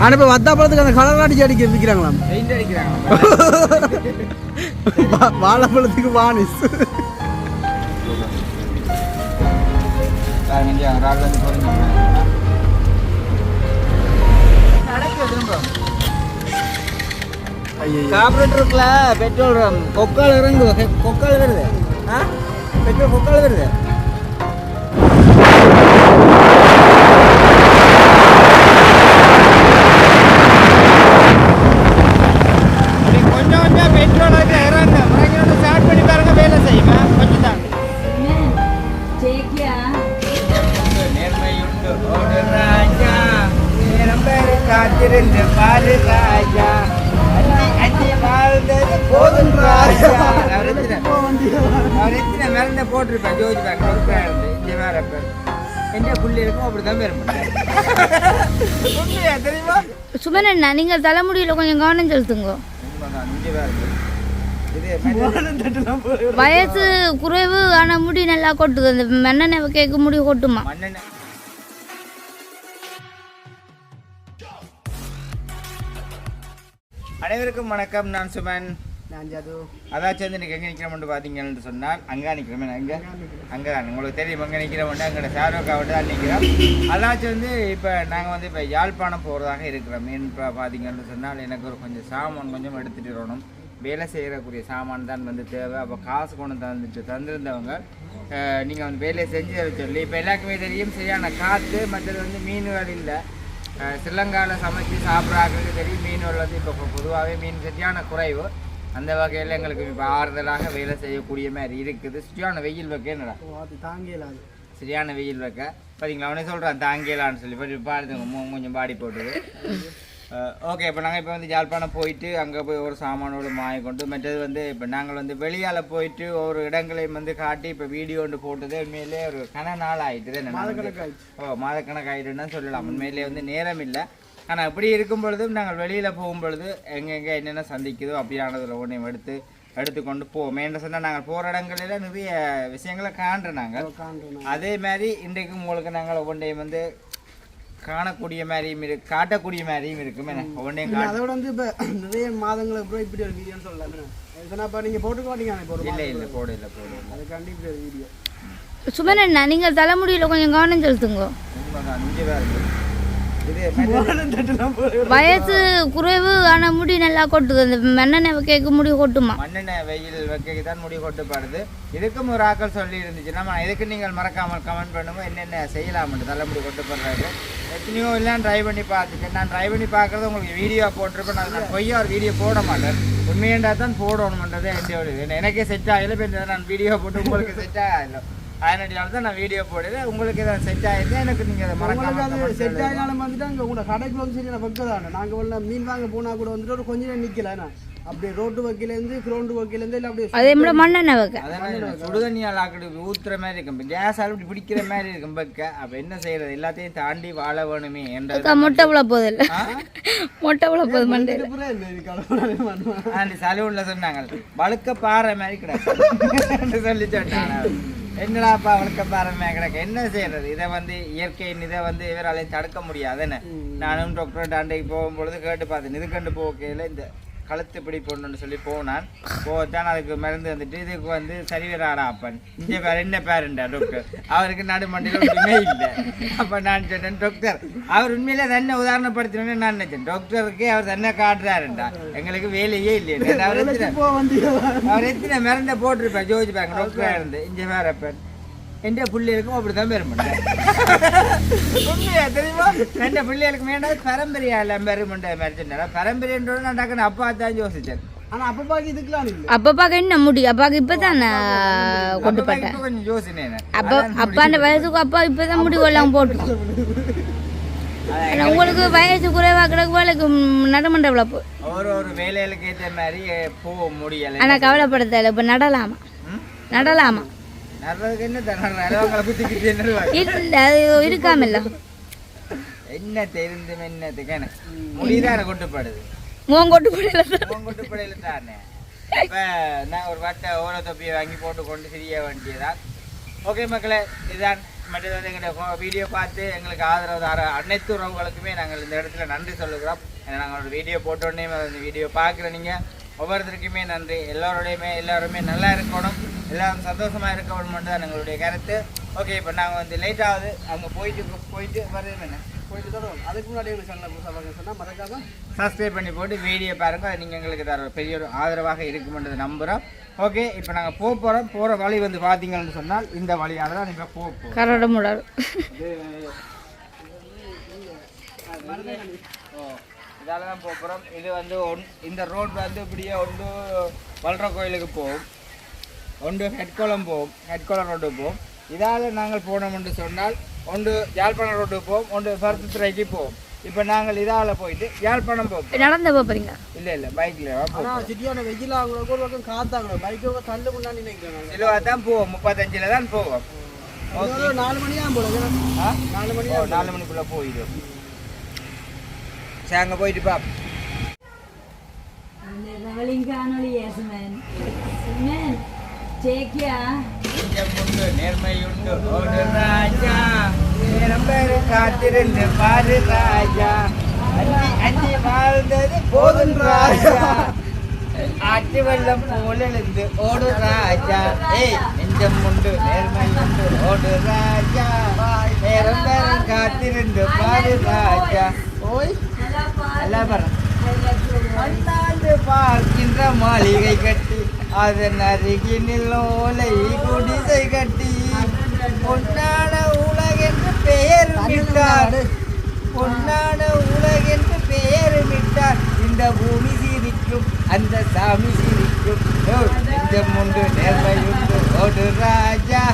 ஆனா இப்ப வத்தா பழத்துக்கு அந்த கலர் அடிச்சு அடிக்க விற்கிறாங்களாம் பெயிண்ட் அடிக்கிறாங்க. வா- வாழைப்பழத்துக்கு வானிஸ் சார் இங்கே ராகுல இருந்து போறீங்க நடக்கு திரும்ப. ஐயோ கார்பரேட் இருக்குல்ல பெட்ரோல் கொக்கால் இறங்குது கொக்கால் வருது. பெட்ரோல் கொக்கால் வருது. அண்ணா நீங்கள் தலைமுடியில் கொஞ்சம் கவனம் செலுத்துங்க. வயசு குறைவு ஆனால் முடி நல்லா கொட்டுது. அந்த மண்ணெண்ணெய் கேட்க முடி கொட்டுமா? அனைவருக்கும் வணக்கம். நான் சுமன். அதாச்சும் வந்து இன்னைக்கு எங்கே நிற்கிறோம்னு பார்த்தீங்கன்னு சொன்னால் அங்கே நிற்கிறோமே அங்கே அங்கே தான் உங்களுக்கு தெரியும் நிற்கிறோம்னா அங்கே ஷாருக்காவிட்டு தான் நிற்கிறோம் அதாச்சும் வந்து இப்போ நாங்கள் வந்து இப்போ யாழ்ப்பாணம் போகிறதாக இருக்கிறோம். இப்போ பார்த்தீங்கன்னு சொன்னால் எனக்கு ஒரு கொஞ்சம் சாமான் கொஞ்சம் எடுத்துகிட்டு வரணும். வேலை செய்யக்கூடிய சாமான் தான் வந்து தேவை. அப்போ காசு கொண்டு தந்துட்டு தந்திருந்தவங்க நீங்கள் வந்து வேலையை செஞ்சு சொல்லி இப்போ எல்லாருக்குமே தெரியும் சரியான காற்று மற்றது வந்து மீன்கள் இல்லை. ஸ்ரீலங்காவில் சமைச்சு சாப்பிட்றாங்களுக்கு தெரியும் மீன்கள் வந்து இப்போ பொதுவாகவே மீன் சரியான குறைவு. அந்த வகையில் எங்களுக்கு இப்போ ஆறுதலாக வேலை செய்யக்கூடிய மாதிரி இருக்குது. சரியான வெயில் வைக்க என்னடா? அது தாங்கலாது சரியான வெயில் வைக்க. பார்த்தீங்களா அவனே சொல்கிறான் தாங்கலான்னு சொல்லி. இப்போ பாடுதுங்க கொஞ்சம் பாடி போட்டுது ஓகே இப்போ நாங்கள் இப்போ வந்து யாழ்ப்பாணம் போயிட்டு அங்கே போய் ஒரு சாமானோடு மாய கொண்டு மற்றது வந்து இப்போ நாங்கள் வந்து வெளியால் போயிட்டு ஒரு இடங்களையும் வந்து காட்டி இப்போ வீடியோ ஒன்று போட்டது. உண்மையிலே ஒரு கன நாள் மாதக்கணக்காயிடுச்சு. ஓ மாதக்கணக்காயிட்டுன்னு சொல்லலாம். உண்மையிலே வந்து நேரம் இல்லை. ஆனால் அப்படி இருக்கும் பொழுதும் நாங்கள் வெளியில் போகும் பொழுது எங்கெங்கே என்னென்ன சந்திக்குதோ அப்படியானதில் ஒன்றையும் எடுத்து எடுத்துக்கொண்டு போவோம் என்ன சொன்னால் நாங்கள் போகிற இடங்களில் நிறைய விஷயங்களை காண்றோம் நாங்கள். காண்றோம் அதே மாதிரி இன்றைக்கு உங்களுக்கு நாங்கள் ஒவ்வொன்றையும் வந்து காணக்கூடிய மாதிரியும் இருக்கு காட்டக்கூடிய மாதிரியும் இருக்கும். என்ன? ஒவ்வொன்றையும் அதோட வந்து இப்ப நிறைய மாதங்களுக்கு அப்புறம் இப்படி ஒரு வீடியோன்னு சொல்லலாம் சொன்னா இப்ப நீங்க போட்டுக்க மாட்டீங்க இல்லை இல்லை போட இல்லை போட அதுக்காண்டி இப்படி ஒரு வீடியோ சுமன் அண்ணா நீங்கள் தலைமுடியில் கொஞ்சம் கவனம் செலுத்துங்க உண்மைதான் இங்கே வேறு இது வயசு குறைவு ஆனால் முடி நல்லா கொட்டுது. அந்த மண்ணெண்ணெய் கேட்க முடி கொட்டுமா? மண்ணெண்ணெய் வெயில் வைக்க தான் முடி கொட்டுப்படுது. இதுக்கும் ஒரு ஆக்கள் சொல்லி இருந்துச்சுன்னா இதுக்கு நீங்கள் மறக்காமல் கமெண்ட் பண்ணுங்க. என்னென்ன செய்யலாம்னு தலைமுடி கொட்டுப்படுறாரு எத்தனையோ எல்லாம் ட்ரை பண்ணி பார்த்துட்டேன். நான் ட்ரை பண்ணி பார்க்குறது உங்களுக்கு வீடியோ போட்டிருப்பேன். நான் பொய்யா ஒரு வீடியோ போட மாட்டேன். உண்மையண்டா தான் போடணுமன்றதே என்னுடைய எனக்கே செட் ஆகல நான் வீடியோ போட்டு உங்களுக்கு செட் ஆகலை. அதனால தான் நான் வீடியோ போடல உங்களுக்கு செட் ஆகிருந்தா எனக்கு நீங்கள் அதை மறக்காம அது செட். ஆகினாலும் வந்துட்டு அங்கே உங்களோட கடைக்கு வந்து சரி நான் வைக்கதானே நாங்கள் உள்ள மீன் வாங்க போனால் கூட வந்துட்டு ஒரு கொஞ்ச நேரம் நிற்கல அப்படியே ரோட்டு வக்கீலேருந்து கிரௌண்டு வக்கீலேருந்து இல்லை அப்படியே அதே மாதிரி மண்ணெண்ணெய் வைக்க. அதான் சுடுதண்ணியால் ஆக்கடி ஊத்துற மாதிரி இருக்கும். கேஸ் அப்படி பிடிக்கிற மாதிரி இருக்கும். பக்க அப்ப என்ன செய்யறது எல்லாத்தையும் தாண்டி வாழ வேணுமே என்றது அக்கா மொட்டை விழ மொட்டை விழ போகுது மண்டையில். சலூன்ல சொன்னாங்க. வழுக்க பாறை மாதிரி கிடக்கு. சொல்லி சொன்னாங்க. என்னடாப்பா பாறை மாதிரி கிடக்கு. என்ன செய்யறது? இதை வந்து இயற்கையின் இதை வந்து இவராலையும் தடுக்க முடியாது என்ன நானும் டாக்டர் டாண்டைக்கு போகும்பொழுது கேட்டு பார்த்தேன். இது கண்டு போகையில் இந்த கழுத்து பிடி போடணும்னு சொல்லி போனான். போத்தான் அதுக்கு மருந்து வந்துட்டு இதுக்கு வந்து சரி வராடா அப்பன். இங்கே பேர் என்ன பேருண்டா டாக்டர் அவருக்கு நடுமண்டியில் ஒன்றுமே இல்லை. அப்போ நான் சொன்னேன் டாக்டர் அவர் உண்மையிலே தன்னை உதாரணப்படுத்தணும்னு நான் நினைச்சேன். டாக்டருக்கு அவர் தன்னை காட்டுறாருண்டா. எங்களுக்கு வேலையே இல்லையே. அவர் எத்தனை அவர் எத்தனை மிரண்ட போட்டிருப்பேன் ஜோதி பேங்க் டாக்டராக இருந்து. இங்கே வேற பேர் எந்த பிள்ளைகளுக்கும் அப்படி தான் பேர் உண்மையா தெரியுமா? எந்த பிள்ளைகளுக்கு வேண்டாம் பரம்பரையா இல்லை பெருமண்ட மாதிரி சொன்னாரா பரம்பரைன்றோட நான் டக்குன்னு அப்பா தான் யோசிச்சேன் ஆனால் அப்போ பாக்கி இதுக்கெலாம் இல்லை. அப்பாப்பாக்கு என்ன முடி? அப்பாவுக்கு இப்போ தான் அப்பா கொட்டுப்பட்டேன் இப்ப கொஞ்சம் யோசனை அப்பா அப்பாண்ட வயசுக்கு அப்பா இப்போ தான் முடி கொள்ளாம போட்டு. ஆனா உங்களுக்கு வயசு குறைவா கிடக்கு வேலைக்கு நடுமண்ட விழப்பு ஒரு ஒரு வேலைகளுக்கு ஏற்ற மாதிரி அஹ், போக முடியலை ஆனால் கவலைப்பட தேவை இப்போ நடலாமா? நடலாமா? இல்லை அது இருக்காமல்ல. என்ன தெரிந்து என்னத்துக்கு என்ன முடிதான கொட்டுப்படுது? உன் கொட்டு போடல உன் கொட்டுப்படையில தானே? இப்ப நான் ஒரு வட்டை ஓர தொப்பியை வாங்கி போட்டு கொண்டு சிறிய வேண்டியதான் ஓகே மக்களே இதுதான் மற்றது எங்களுடைய வீடியோ பார்த்து எங்களுக்கு ஆதரவு தர அனைத்து உறவுகளுக்குமே நாங்கள் இந்த இடத்துல நன்றி சொல்லுகிறோம். ஏன்னா நாங்கள் வீடியோ போட்டோடனே வீடியோ பார்க்குற நீங்கள் ஒவ்வொருத்தருக்குமே நன்றி. எல்லோருடையுமே எல்லாருமே நல்லா இருக்கணும். எல்லாரும் சந்தோஷமாக இருக்கணும் மட்டும் தான் எங்களுடைய கருத்து. ஓகே இப்போ நாங்கள் வந்து லேட் ஆகுது. அங்கே போயிட்டு போயிட்டு வருது என்ன? போயிட்டு தொடரும் அதுக்கு முன்னாடி எங்களுக்கு சேனலை புதுசாக பார்க்க சொன்னால் மறக்காம சப்ஸ்கிரைப் பண்ணி போட்டு வீடியோ பாருங்க. அது நீங்கள் எங்களுக்கு தர பெரிய ஒரு ஆதரவாக இருக்குமென்றது நம்புகிறோம் ஓகே இப்போ நாங்கள் போக போகிறோம் போகிற வழி வந்து பார்த்தீங்கன்னு சொன்னால் இந்த வழியாக தான் நீங்கள் போக போகிறோம் கரட முடாது ஓ இதால தான் போக போகிறோம் இது வந்து ஒன் இந்த ரோட் வந்து இப்படியே ஒன்று வல்ற கோயிலுக்கு போகும். ஒன்று ஹெட்கோலம் போகும் ஹெட்கோலம் ரோட்டுக்கு போகும் இதால் நாங்கள் போனோம் என்று சொன்னால் ஒன்று யாழ்ப்பாணம் ரோட்டுக்கு போவோம் ஒன்று பருத்தித்துறைக்கு போவோம் இப்போ நாங்கள் இதால் போயிட்டு யாழ்ப்பாணம் போவோம் நடந்து போறீங்க இல்லை இல்லை பைக்கில் போவோம் ஆனால் சிட்டியான வெயில் அவங்களுக்கு ஒரு பக்கம் காத்தாங்க பைக்கை தள்ளு முன்னாடி நினைக்கிறேன் சிலுவா தான் போவோம். முப்பத்தஞ்சில் தான் போவோம். ஒரு நாலு மணி தான் போல ஆ? நாலு மணி நாலு மணிக்குள்ளே போயிடும். சரி அங்கே போயிட்டு பாப்போம் நெஞ்சம் உண்டு நேர்மை உண்டு ஓடு ராஜா. நேரம் பேரு காத்திருந்து பாரு ராஜா. அஞ்சி வாழ்ந்தது போதும் ராஜா. ஆற்று வெள்ளம் போல எழுந்து ஓடு ராஜா. ஏய் நெஞ்சம் உண்டு நேர்மை உண்டு ஓடு ராஜா. நேரம் பேரும் காத்திருந்து பாரு ராஜா. ஓய் நல்லா பாரு அண்ணாந்து பார்க்கின்ற மாளிகை கட்டி அதன் அருகினில் ஓலை குடிசை கட்டி. பொன்னான உலகென்று பெயர் விட்டார். பொன்னான உலகென்று பெயர் விட்டார். இந்த பூமி சிரிக்கும் அந்த சாமி சிரிக்கும். ஓ, நெஞ்சம் உண்டு நேர்மை உண்டு ஓடு ராஜா.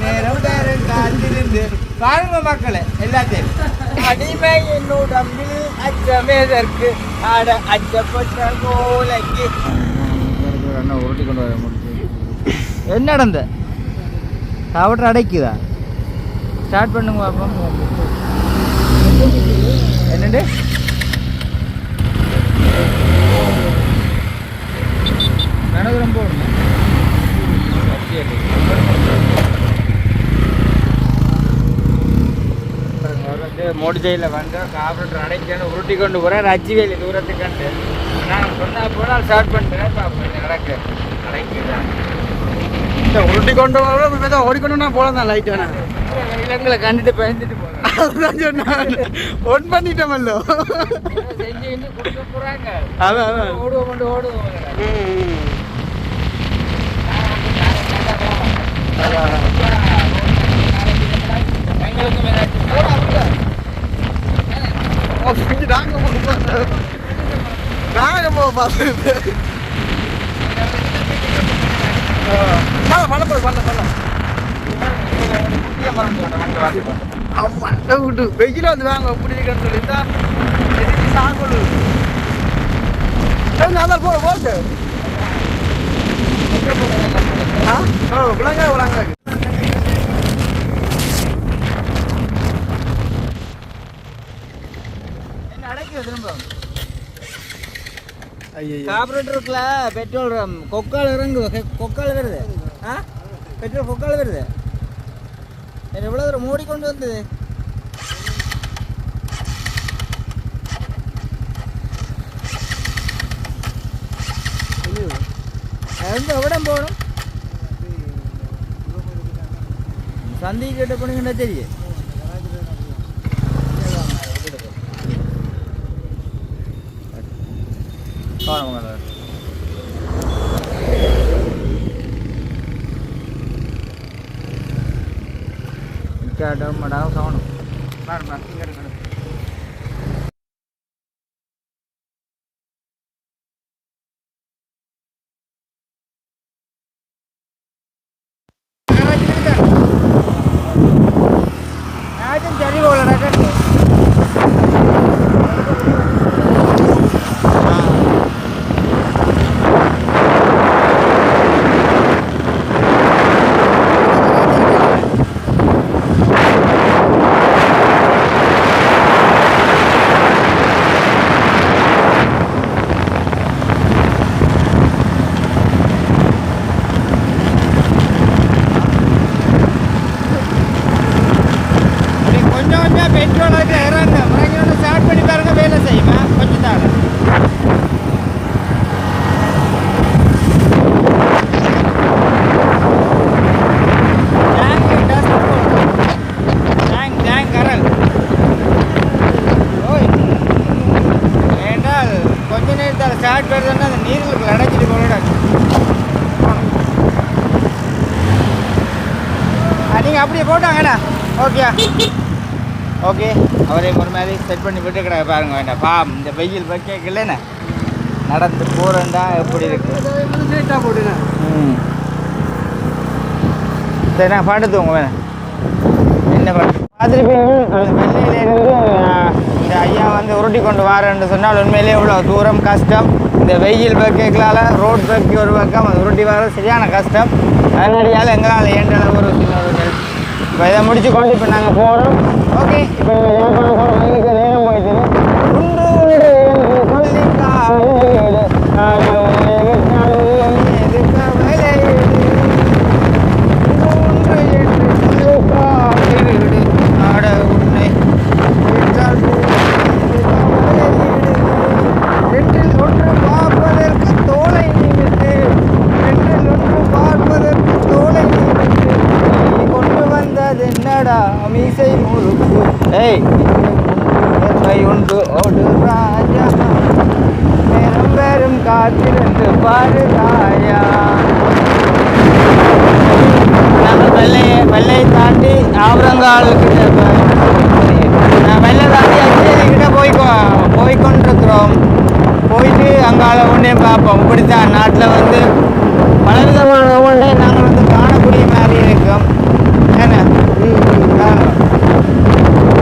நேரம் பேரும் காத்திருந்து. பாருங்க மக்களே எல்லாத்தையும். அடிமை என்னுடம்பில் அச்சமேதற்கு ஆட அச்சப்பட்ட கோலைக்கு உருட்டி கொண்டு வர என்ன நடந்த சாப்பிட்ற அடைக்குதா ஸ்டார்ட் பண்ணுங்க பாப்போம் என்னண்டு கனகரம் போடணும் காப்பரேட்டர் அடைக்கணும் உருட்டி கொண்டு போகிறார் அச்சுவேலி தூரத்துக்கு கண்டு. நான் சொன்னா போனால் ஸ்டார்ட் பண்ணுறேன் நடக்க. அடைக்குதான் உருட்டி கொண்டு வர ஓடிக்கொண்டு நான் போலாம் தான் லைட் வேணாம் இளங்களை கண்டுட்டு பயந்துட்டு போகிறேன் அதுதான் சொன்னேன் ஒன் பண்ணிட்டோமல்லோ. செஞ்சு கொடுக்க போகிறாங்க அதான் அதான். ஓடுவோம் கொண்டு ஓடுவோம். எங்களுக்கும் ஏதாச்சும் போடாமல் நாங்க போக நாங்க போக பண்ண, பண்ண பண்ண, பண்ண. ஆமா, விட்டு வெயில வந்து வாங்க இப்படி இருக்குன்னு சொல்லி இந்தா, எதுக்கு சாங்கொழு? போறது. ஆ? விளங்க, விளங்க. என்ன திரும்ப ஐயையோ. கார்பரேட்டருக்குல பெட்ரோல் கொக்கால் இறங்குது. கொக்கால் வருது. ஆ? பெட்ரோல் கொக்கால் வருது. என்ன எவ்வளோ தூரம் மூடி கொண்டு வந்தது? அது எவ்வளோ போகணும்? சந்தி கிட்ட போனீங்கன்னா தெரியும்? இடம் மடாவும் காணும் பாருங்க இங்கே அப்படியே போட்டாங்கண்ணா. ஓகே ஓகே அவரே ஒரு மாதிரி செட் பண்ணி விட்டு கிடக்க பாருங்க வேண்டாம் பா இந்த வெயில் வைக்கலண்ணே நடந்து போகிறேன்டா எப்படி இருக்கு? லேட்டாக போட்டுனேன் ம். சரி நான் பாட்டு தூங்க வேணாம் என்ன பாட்டு? பார்த்துருப்பீங்க வெள்ளையிலேருந்து இந்த ஐயா வந்து உருட்டி கொண்டு வாரேன்னு சொன்னால் உண்மையிலே இவ்வளோ தூரம் கஷ்டம். இந்த வெயில் பக்கங்களால் ரோட் பக்கி ஒரு பக்கம் உருட்டி வர சரியான கஷ்டம். அதனாடியால் எங்களால் ஏண்ட அளவு ஒரு. இப்போ இதை முடிச்சு கொண்டு இப்போ நாங்கள் போகிறோம் ஓகே. இப்போ நேரம் போயிட்டு சொல்லி காலையிடு, காலையிடு, காலையிடு, எது கவலையிடு. ஒன்று என்று சொல்லி காலையிடு, ஆட உன்னை விட்டால் போது கவலையிடு. ரெண்டில் ஒன்று பார்ப்பதற்கு தோலை நிமித்து ரெண்டில் ஒன்று பார்ப்பதற்கு தோலை நிமித்து நீ கொண்டு வந்தது என்னடா மீசை முறுக்கு ஏய் பெருமை உண்டு ஓடு ராஜா பெரும் பெரும் காத்திருந்து பாரு ராயா நாங்கள் வெள்ளையை வெள்ளையை தாண்டி ஆவரங்கால் கிட்ட நான் வெள்ளை தாண்டி அச்சேரி கிட்ட போய் போய் கொண்டிருக்கிறோம் போயிட்டு அங்கால ஒன்றே பார்ப்போம் இப்படித்தான் நாட்டில் வந்து பலவிதமான ஒன்றே நாங்கள் வந்து காணக்கூடிய மாதிரி இருக்கும். ஆமா.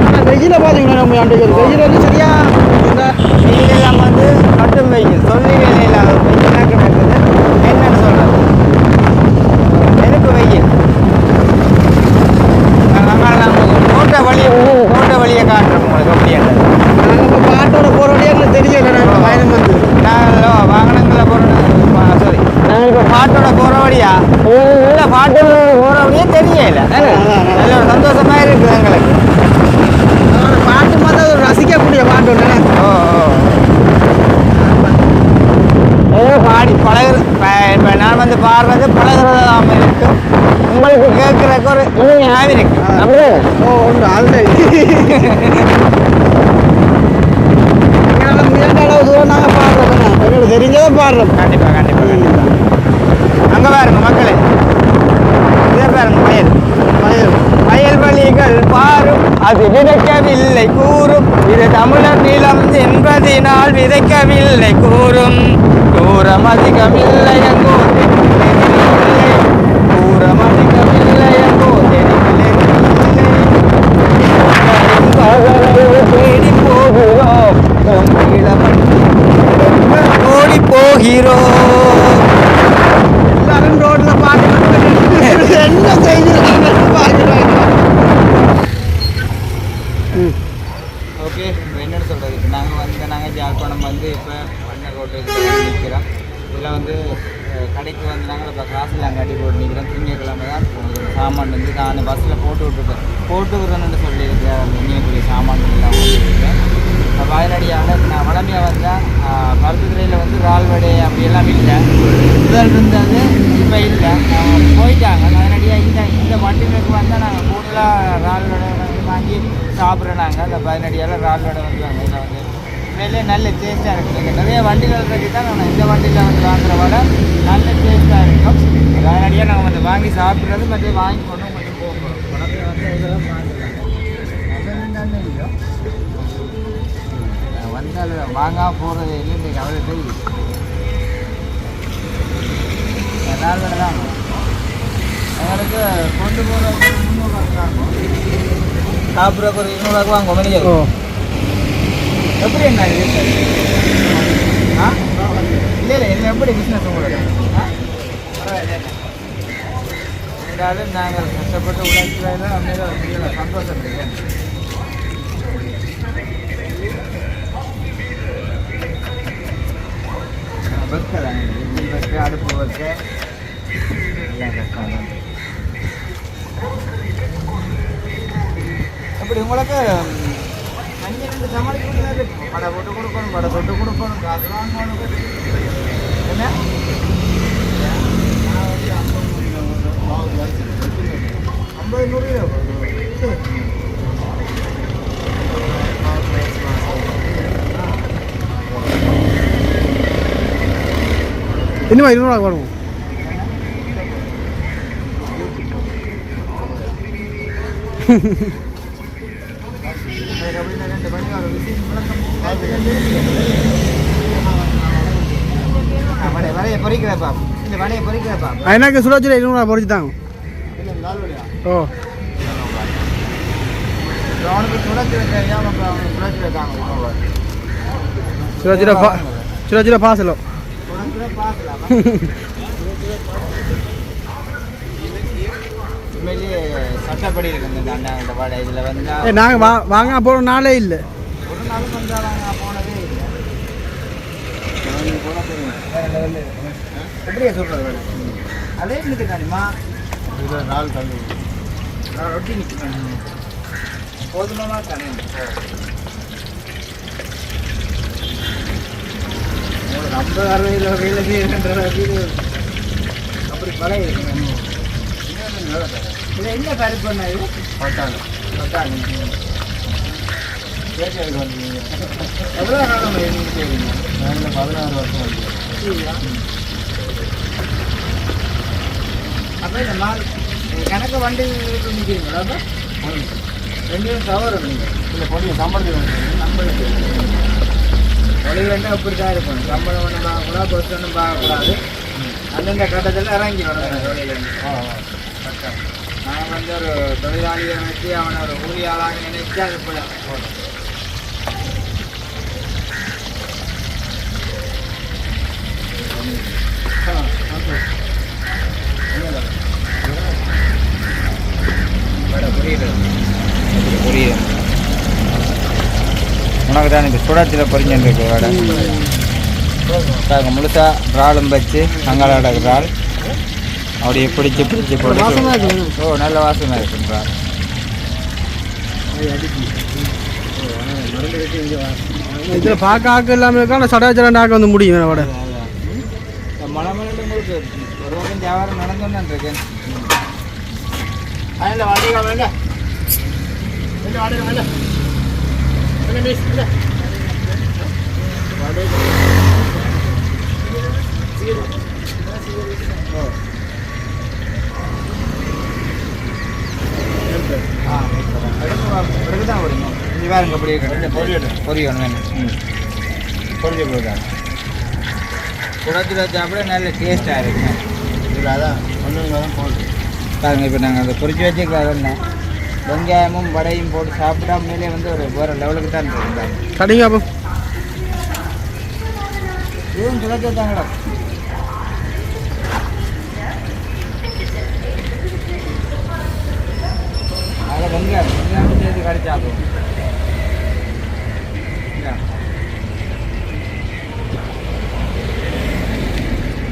ஆனால் வெயில பார்த்தீங்கன்னா நம்ம ஒரு வெயில் வந்து சரியா இந்த வெயில் எல்லாம் வந்து கட்டும் வெயில் சொல்லி வேலை இல்லாத வெயிலாக கிடக்குது என்னன்னு சொல்றது? நெருப்பு வெயில். அதனால நாங்கள் கோட்டை வழியை கோட்டை வழியை காட்டுறோம் உங்களுக்கு அப்படியே நாங்கள் இப்போ பாட்டோட போகிற வழியாக தெரியல நாங்கள் பயணம் வந்து நாங்கள் வாகனங்களில் போகிறோம் சாரி இப்போ பாட்டோட போகிற வழியா? இல்லை பாட்டோட போகிற வழியே தெரியல. நல்ல ஒரு சந்தோஷமா இருக்குது எங்களுக்கு. பாட்டு பார்த்தா ஒரு ரசிக்கக்கூடிய பாட்டு ஒன்று ஓ. ஏதோ பாடி பழகுற இப்போ நான் வந்து பாடுறது பழகுறதாம இருக்கும். உங்களுக்கு கேட்குறக்கு ஒரு இனிமையாக இருக்கு. ஓ எங்களால் முயன்ற அளவு தூரம் நாங்கள் பாடுறோம். எங்களுக்கு தெரிஞ்சதை பாடுறோம். கண்டிப்பா கண்டிப்பா கண்டிப்பா. அங்கே பாருங்க மக்களே. இதே பாருங்க வயல். வயல். வயல்வெளிகள் பாரும். அது விதைக்கவில்லை கூறும். இது தமிழர் நிலம் என்பதினால் விதைக்கவில்லை கூறும். தூரம் அதிகமில்லை எங்கோ தூரம் அதிகமில்லை எங்கோ தெரியவில்லை. பகலையை தேடி போகிறோம் நம் இளமட்டி ஓடி போகிறோம் எல்லாரும் ரோட்ல பாட்டு போட்டுட்டு என்ன செய்கிறாங்க பாக்குறாங்க ஓகே இப்போ என்ன சொல்கிறது இப்போ நாங்கள் வந்து நாங்கள் ஜாழ்ப்பாணம் வந்து இப்போ வண்ண ரோட்டுக்கு நிற்கிறோம் இதில் வந்து கடைக்கு வந்தாங்க இப்போ காசுலாம் கட்டி போட்டு நிற்கிறேன் திங்கக்கிழமை தான் சாமான் வந்து நான் பஸ்ஸில் போட்டு விட்டுருக்கேன் போட்டு விடுறேன்னு சொல்லியிருக்கேன். அந்த நீங்கக்கூடிய சாமான் எல்லாம் போட்டுருக்கேன் இப்போ நான் வளமையாக வந்தேன் பருத்துத்துறையில் வந்து ரால்வடை அப்படியெல்லாம் இல்லை. முதல் இருந்தது இப்போ இல்லை. போயிட்டாங்க. அதனடியாக இந்த இந்த வண்டிகளுக்கு வந்தால் நாங்கள் கூடுதலாக ரால்வடை வந்து வாங்கி சாப்பிட்றோம் நாங்கள் அந்த பதினடியால் ரால்வடை வந்து அங்கே வந்து உண்மையிலே நல்ல டேஸ்ட்டாக இருக்குது. நிறைய வண்டிகள் இருக்குது. தான் நாங்கள் இந்த வண்டியில் வந்து வாங்குற விட. நல்ல டேஸ்ட்டாக இருக்கும். நேரடியாக நாங்கள் வந்து வாங்கி சாப்பிட்றது மற்ற வாங்கி கொண்டு கொஞ்சம் போகிறோம் படத்தை வந்து இதெல்லாம் வாங்கலாம் நல்ல இல்லையோ? நான் போகிறது இல்லைன்னு கவலை தெரியும். நாலு தான் எங்களுக்கு கொண்டு போகிறது முந்நூறுவா ஆகும் சாப்பிட்றதுக்கு ஒரு இருநூறுவாக்கு வாங்க மணிக்கு எப்படி என்ன இது? ஆ? இல்லை இல்லை என்ன எப்படி பிஸ்னஸ் உங்களுக்கு? ஆ? பரவாயில்ல நாங்கள் கஷ்டப்பட்டு உழைக்கிறதுல அமைதியில் சந்தோஷம் இருக்கு. அடுப்பு வைக்க எல்லாம் கஷ்டம் தான் அப்படி உங்களுக்கு அங்கே ரெண்டு சமாளிக்க முடியாது படை போட்டு கொடுக்கணும் படை தொட்டு கொடுக்கணும் காசு வாங்கணும் என்ன ஐம்பது நூறு இன்னும் இருநூறுவா வரும் அதுக்கப்புறம் ரெண்டு மணி ஒரு விசில் முழக்கம் வடைய வடைய பொறிக்கிறப்பா இந்த வடைய பொறிக்கிறப்பா எனக்கு சுட சுட இருநூறுவா பொறிச்சு தாங்க ஓ. சுட சுட பாசலோ. சட்டப்படி இருக்கு நாங்கள் வாங்க போகிற நாளே இல்லை. ஒரு நாளும் வந்தாங்க போனதே இல்லை வேற level எப்படியா வேலை அதே நிற்கு காணிமா நாள் தள்ளி ரொட்டி நிற்கணும் போதுமாமா தானே உங்களுக்கு ஐம்பது அறுபது வகையில் செய்யணுன்ற வீடு அப்படி பழைய இருக்கணும் என்ன பருப்பு பண்ண இது பட்டாங்க பத்தாங்க கேட்கறதுக்கு வந்தீங்க எவ்வளோ காலம் நீங்கள் செய்வீங்க பதினாறு வருஷம் வந்து அப்போ இந்த மால் கணக்கு வண்டி நிற்கிறீங்களா அப்போ? ரெண்டு பேரும் தவறு நீங்கள் இல்லை பொண்ணு வந்து நம்மளுக்கு தொழில் அப்படி தான் இருக்கும். சம்பளம் ஒன்றும் பார்க்கக்கூடாது பஸ் ஒன்றும் பார்க்கக்கூடாது. அந்தந்த கட்டத்தில் இறங்கி வரணும் ஆ நான் வந்து ஒரு தொழிலாளியை நினைச்சு அவனை ஒரு கூலியாளாக நினைச்சு அது போல. போதும் புரியுது உனக்கு தான் இந்த சுடத்தில் பொறிஞ்சுருக்கு வடை. நாங்கள் முழுசா இறாலும் வச்சு அங்காளோட இறால் அப்படியே பிடிச்சி பிடிச்சி போட்டு. ஓ நல்ல வாசனை இருக்கு இறால் இதில் பார்க்க ஆக்க இல்லாமல் இருக்கா? ஆனால் சடாச்சரண்டு ஆக்க வந்து முடியும் என்னோட மழை உங்களுக்கு ஒரு பக்கம் வியாபாரம் நடந்தோன்னு இருக்கேன் அதில் வாடகை வேண்டாம் இல்லை வாடகை வேண்டாம் தான் வருங்க இங்கே பாருங்க அப்படியே பொரியணும் பொரியணும் வேணும் ம் பொரிய போடுறாங்க குடத்தில் சாப்பிட நல்ல டேஸ்ட்டாக இருக்குங்க இதில் அதான் ஒன்று தான் போகுது பாருங்க இப்போ நாங்கள் அதை பொரிச்சு வச்சுக்கிறோம் வெங்காயமும் வடையும் போட்டு சாப்பிட்டா மேலே வந்து ஒரு வேறு லெவலுக்கு தான் இருக்கும் கடிங்க அப்போ இதுவும் சுழற்சி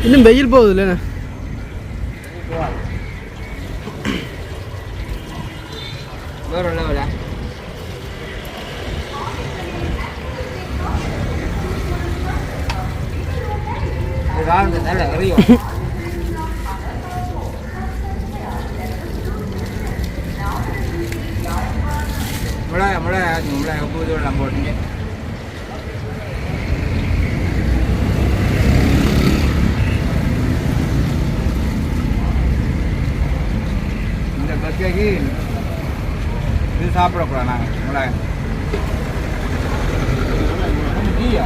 இன்னும் வெயில் போகுது இல்லைண்ணே வேறு லெவலா இது நல்ல எறியும் மிளகாய் மிளகாய் மிளகாய் உப்பு இதெல்லாம் போட்டுங்க இந்த இது சாப்பிடக்கூடாது நாங்கள் மிளகாய் டீயா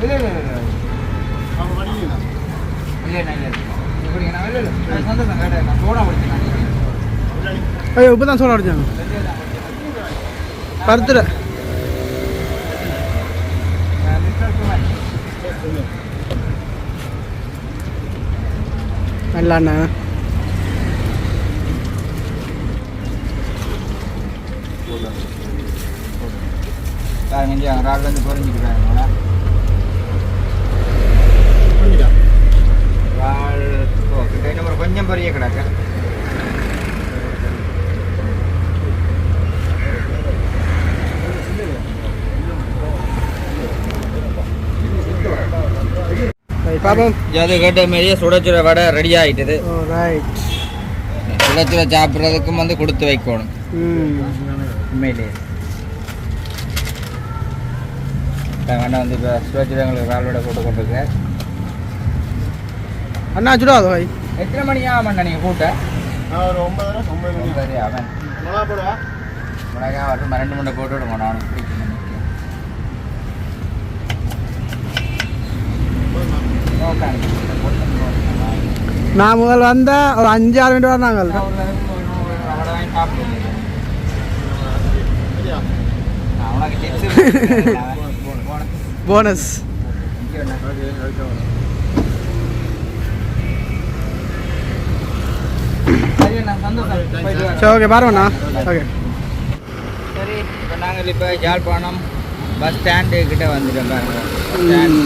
இல்லை இல்லை இல்லை இல்லை இல்லை இல்லை இல்லை இல்லை சந்தோஷம் கேட்டேன் நான் சோடா குடிச்சேன் ஐயோ இப்போ தான் அடிச்சாங்க பாருங்க இங்கே ரால் வந்து குறைஞ்சிக்கிறாங்க ரால் ஓ கிட்ட இன்னும் ஒரு கொஞ்சம் பெரிய கிடக்கு. பாப்போம். அது கேட்ட மாரியே சுட சுட வடை ரெடி ஆகிட்டது ஓ ரைட் சுட சுட சாப்பிட்றதுக்கும் வந்து கொடுத்து வைக்கணும். ம். உண்மையிலேயே. அண்ணா வந்து இப்போ சுட எங்களுக்கு ராலோட போட்டு கொண்டிருக்கேன். அண்ணா சுடாதோ பாய். எத்தனை மணி ஆகும் நீங்கள் கூட்ட? நான் ஒரு ஒன்பதரை ஒன்பது மணி. சரி அவன். மிளகா போடுவா மிளகா வரட்டும் ரெண்டு மூணு போட்டு விடுங்க நான் நான் முதல் வந்த ஒரு அஞ்சு ஆறு மினிட் வந்தாங்க சரியா? உனக்கு டிப்ஸ் போனஸ் சரி நான் ஓகே பாருங்கண்ணா ஓகே. சரி இப்போ நாங்கள் இப்போ யாழ்ப்பாணம் பஸ் ஸ்டாண்டு கிட்ட வந்துட்டோம் பாருங்க. பஸ் ஸ்டாண்ட்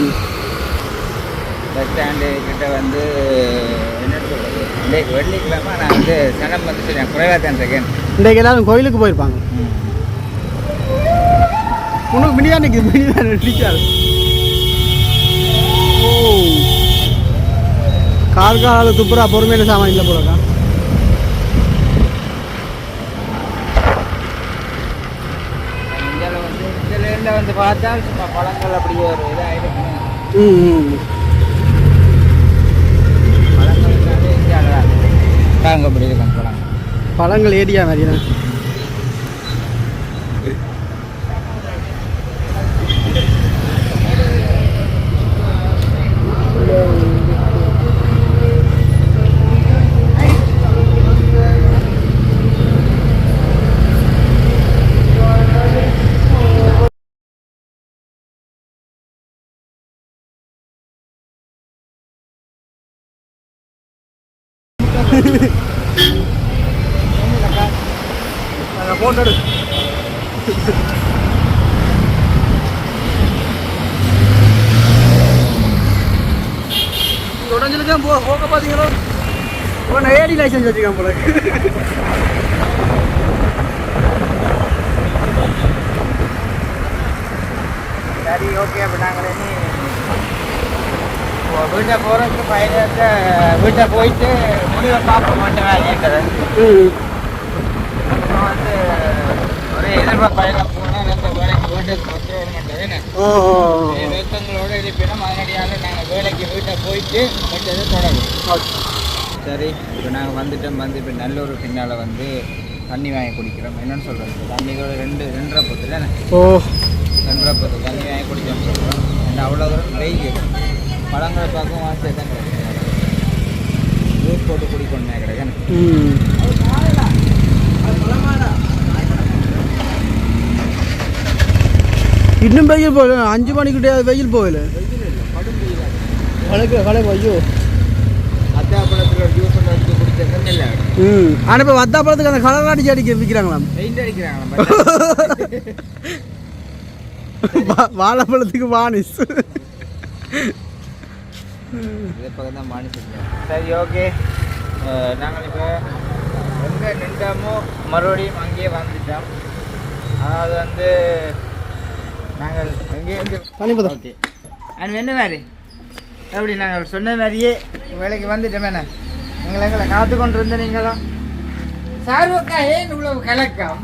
பஸ் ஸ்டாண்டு கிட்ட வந்து என்ன இன்றைக்கு வெள்ளிக்கிழமை நான் வந்து சனம் வந்து சரி குறைவாக தான் இருக்கேன். இன்றைக்கு எல்லாரும் கோயிலுக்கு போயிருப்பாங்க. உனக்கு மினியா நிற்குது மினியா நிற்காது ஓ கால் கால துப்புரா பொறுமையில சாமான் இல்லை போலக்கா வந்து பார்த்தா சும்மா பழங்கள் அப்படியே ஒரு இதாக இருக்குங்க ம் ம் இருக்கும் பழங்கள் பழங்கள் ஏரியா மாதிரி தான் ஃபோட்டோ எடு உடஞ்சிருக்கேன் போ போக்க பார்த்தீங்களோ உன்னை ஏடி லைசன்ஸ் வச்சுக்கான் போல சரி ஓகே அப்போ நாங்கள் என்ன வீட்டை போகிறதுக்கு பயணத்தை வீட்டை போயிட்டு முடிவை பார்க்க மாட்டேன் வேலைங்கிறது ம். அப்புறம் வந்து ஒரு எதிர்பார்ப்பு பயணம் போனால் அந்த வேலைக்கு வீட்டுக்கு கொண்டு வர மாட்டேன் ஓ. ஓ, ஓ. வேத்தங்களோட இருப்பினும் அதனடியாக நாங்கள் வேலைக்கு வீட்டை போயிட்டு மற்றது தொடரும். சரி இப்போ நாங்கள் வந்துட்டோம் வந்து இப்போ நல்லூர் பின்னால் வந்து தண்ணி வாங்கி குடிக்கிறோம். என்னன்னு சொல்கிறது தண்ணியோட ரெண்டு ரெண்டரை பத்தில் ஓ. ரெண்டரை பத்து தண்ணி வாங்கி குடிச்சோம்னு சொல்கிறோம் அவ்வளோ தூரம் வெயில் பழங்களை பார்க்கவும் ஆசையாக தான் ஜூஸ் போட்டு குடிக்கணும் கிடையாது இன்னும் வெயில் போகல. அஞ்சு மணிக்கிட்டே வெயில் போகல. வழக்கு வழக்கு ஐயோ. அத்தாப்பழத்தில் ஜூஸ் இல்லை ம். ஆனால் இப்போ வத்தா பழத்துக்கு அந்த கலர் அடிச்சு அடிக்க விற்கிறாங்களாம் பெயிண்ட் அடிக்கிறாங்களா? வா- வாழைப்பழத்துக்கு வானிஸ். இதே பக்கம் தான் செஞ்சோம் சரி ஓகே நாங்கள் இப்போ எங்கே நின்றோமோ மறுபடியும் அங்கேயே வந்துட்டோம். அதாவது வந்து நாங்கள் தனிப்பதம் ஓகே. அண்ட் என்ன வேறு எப்படி நாங்கள் சொன்ன மாதிரியே வேலைக்கு வந்துட்டோம் என்ன எங்களை எங்களை காத்து கொண்டு இருந்த நீங்களும். சார்வக்கா ஏன் இவ்வளவு கலக்கம்?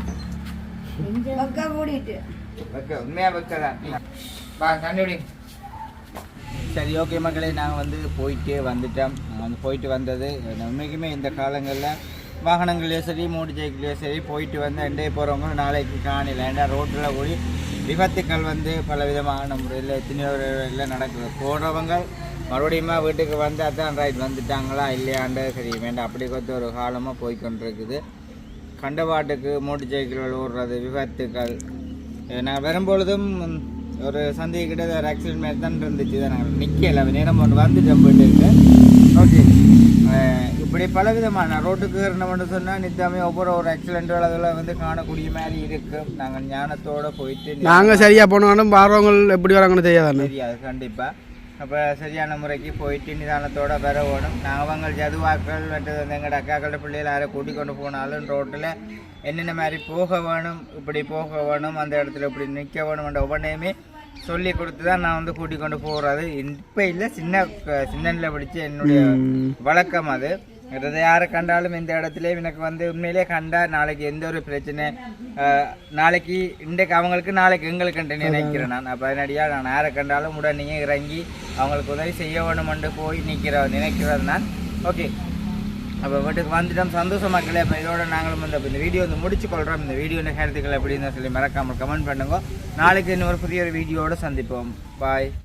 வெக்க உண்மையாக வெக்க தான். வா கண்டுபிடி சரி ஓகே மக்களே நாங்கள் வந்து போயிட்டு வந்துட்டோம். நாங்கள் வந்து போயிட்டு வந்தது உண்மைக்குமே இந்த காலங்களில் வாகனங்களையும் சரி மூடி ஜெயிக்கலையோ சரி போயிட்டு வந்து ரெண்டே போகிறவங்க நாளைக்கு காணில ஏன்னா ரோட்டில் போய் விபத்துக்கள் வந்து பல விதமான முறையில் எத்தனையோ நடக்குது. போடுறவங்க மறுபடியும் வீட்டுக்கு வந்து அதான் ரைட் வந்துட்டாங்களா இல்லையாண்டு சரி வேண்டாம். அப்படி கொஞ்சம் ஒரு காலமாக போய்கொண்டிருக்குது கண்டபாட்டுக்கு மூட்டு சைக்கிள்கள் ஓடுறது விபத்துக்கள். நாங்கள் வரும்பொழுதும் ஒரு சந்தை கிட்ட ஒரு ஆக்சிடென்ட் மாதிரி தான் இருந்துச்சு. தான் நாங்கள் நிற்கல நேரம் ஒன்று வந்துட்டோம் போயிட்டு ஓகே இப்படி பலவிதமான ரோட்டுக்கு இருந்தோம்னு சொன்னால் நித்தாமே ஒவ்வொரு ஒரு ஆக்சிடென்ட் அதில் வந்து காணக்கூடிய மாதிரி இருக்கு நாங்கள் ஞானத்தோட போயிட்டு நாங்கள் சரியாக போனோம் வாரவங்க எப்படி வராங்கன்னு தெரியாதானே? தெரியாது கண்டிப்பாக அப்போ சரியான முறைக்கு போயிட்டு நிதானத்தோட வர வேணும் நாங்கள் ஜதுவாக்கள் மற்றது வந்து எங்களோட அக்காக்களோட பிள்ளைகள் யாரை கூட்டி கொண்டு போனாலும் ரோட்டில் என்னென்ன மாதிரி போக வேணும் இப்படி போக வேணும் அந்த இடத்துல இப்படி நிற்க வேணும்ன்ற ஒவ்வொன்றையுமே சொல்லி கொடுத்து தான் நான் வந்து கூட்டி கொண்டு போகிறது இப்போ இல்லை சின்ன சின்னனில் பிடிச்ச என்னுடைய வழக்கம் அது. மற்றது யாரை கண்டாலும் இந்த இடத்துல எனக்கு வந்து உண்மையிலே கண்டா நாளைக்கு எந்த ஒரு பிரச்சனை நாளைக்கு இன்றைக்கு அவங்களுக்கு நாளைக்கு எங்களுக்கு நினைக்கிறேன் நான். அப்போ அதனடியாக நான் யாரை கண்டாலும் உடனே இறங்கி அவங்களுக்கு உதவி செய்ய வேணுமென்று போய் நிற்கிற நினைக்கிறது நான். ஓகே. அப்போ வீட்டுக்கு வந்துட்டோம் சந்தோஷமாக்கல இப்போ இதோட நாங்களும் வந்து இந்த வீடியோ வந்து முடிச்சு கொள்கிறோம் இந்த வீடியோ கருத்துக்கள் எப்படின்னு சொல்லி மறக்காமல் கமெண்ட் பண்ணுங்க. நாளைக்கு இன்னொரு புதிய ஒரு வீடியோடு சந்திப்போம். பாய்